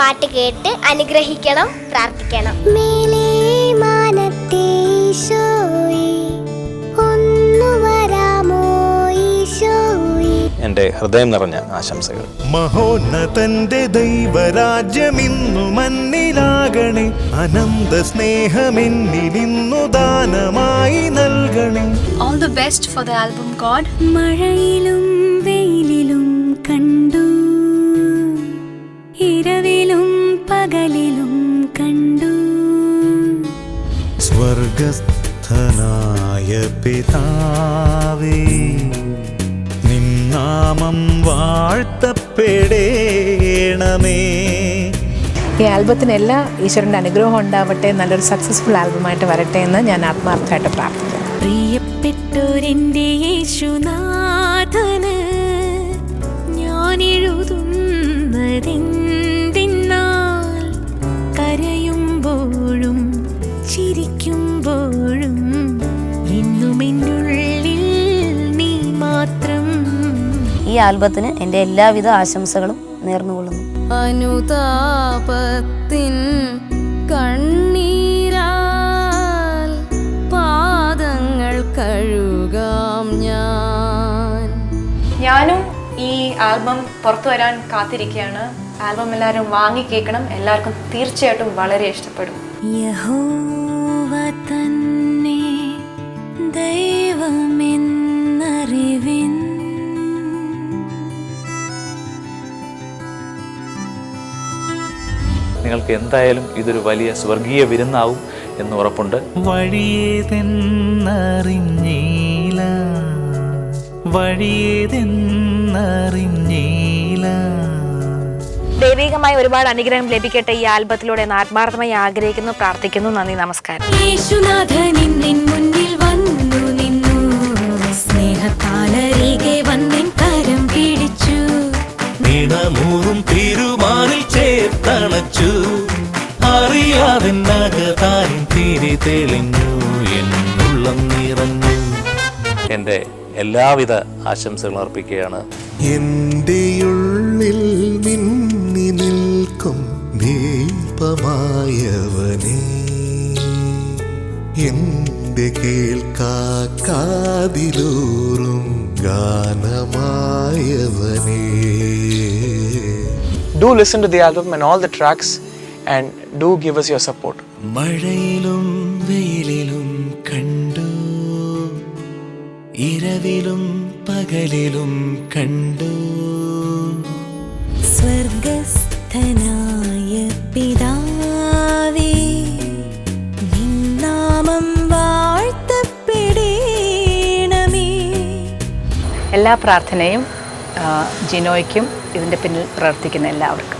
പാട്ട് കേട്ട് അനുഗ്രഹിക്കണം പ്രാർത്ഥിക്കണം. എന്റെ ഹൃദയം നിറഞ്ഞ ആശംസകൾ. മഹോന്നതന്റെ ദൈവരാജ്യമിന്നു മണ്ണിലാകണേ. അനന്ത സ്നേഹമെന്നിലിന്നു ദാനമായി നൽകണേ. All the best for the album God മഴയിലും വെയിലിലും കണ്ടു. ഇരവിലും പകലിലും കണ്ടു. സ്വർഗസ്ഥനായ പിതാവേ നിന്നാമം വാഴ്ത്തപ്പെടേണമേ. ഈ ആൽബത്തിന് എല്ലാ ഈശ്വരന്റെ അനുഗ്രഹം ഉണ്ടാവട്ടെ. നല്ലൊരു സക്സസ്ഫുൾ ആൽബമായിട്ട് വരട്ടെ എന്ന് ഞാൻ ആത്മാർത്ഥമായിട്ട് പ്രാർത്ഥിക്കുന്നു. പ്രിയപ്പെട്ടോരെന്റെ യേശുനാഥന് ഞാൻ ഈ ആൽബത്തിന് എന്റെ എല്ലാവിധ ആശംസകളും നേർന്നുകൊള്ളുന്നു. അനുതാപത്തിൻ കണ്ണീരാൽ പാദങ്ങൾ കഴുകാം ഞാൻ. ഞാനും ഈ ആൽബം പുറത്തു വരാൻ കാത്തിരിക്കുകയാണ്. ആൽബം എല്ലാവരും വാങ്ങി കേൾക്കണം എല്ലാവർക്കും തീർച്ചയായിട്ടും വളരെ ഇഷ്ടപ്പെടും. യഹോവ എന്തായാലും ഇതൊരു വലിയ സ്വർഗീയ വിരുന്നാവും എന്ന് ഉറപ്പുണ്ട്. വഴിയേതെന്നറിഞ്ഞീല വഴിയേതെന്നറിഞ്ഞീല ദൈവികമായ ഒരുപാട് അനുഗ്രഹം ലഭിക്കട്ടെ ഈ ആൽബത്തിലൂടെ എന്ന് ആത്മാർത്ഥമായി ആഗ്രഹിക്കുന്നു പ്രാർത്ഥിക്കുന്നു. നന്ദി നമസ്കാരം. മുന്നിൽ വന്നു നിന്നു. സ്നേഹത്താലരികെ വന്നിൻ കരം പിടിച്ചു. തിരുമാറിൽ ചേർത്തണച്ചു. അറിയാതെ നഗതാരിൻ തിരി തെളിഞ്ഞു എന്നുള്ളം നിറഞ്ഞു. എന്റെ എല്ലാവിധ ആശംസകളും അർപ്പിക്കുകയാണ്. എന്റെ ഉള്ളിൽ മിന്നി നിൽക്കും ദീപമായവനേ. എന്റെ കേൾക്കാതിലൂറും ഗാനമായവനേ. Do listen to the album and all the tracks and do give us your support. മഴയിലും വെയിലിലും കണ്ടു. ഇരവിലും പകലിലും കണ്ടു. സ്വർഗസ്ഥനായ പിതാവേ നിന്നാമം വാഴ്ത്തപ്പെടേണമേ. എല്ലാ പ്രാർത്ഥനയും ജിനോയ്ക്കും ഇതിന്റെ പിന്നിൽ പ്രവർത്തിക്കുന്ന എല്ലാവർക്കും.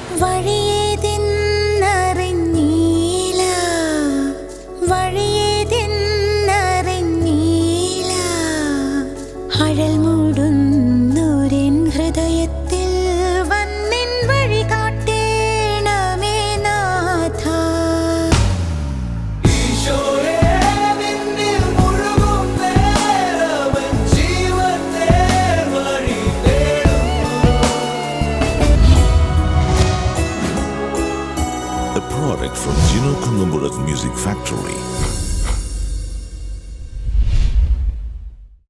A product from Gino Columbarat Music Factory.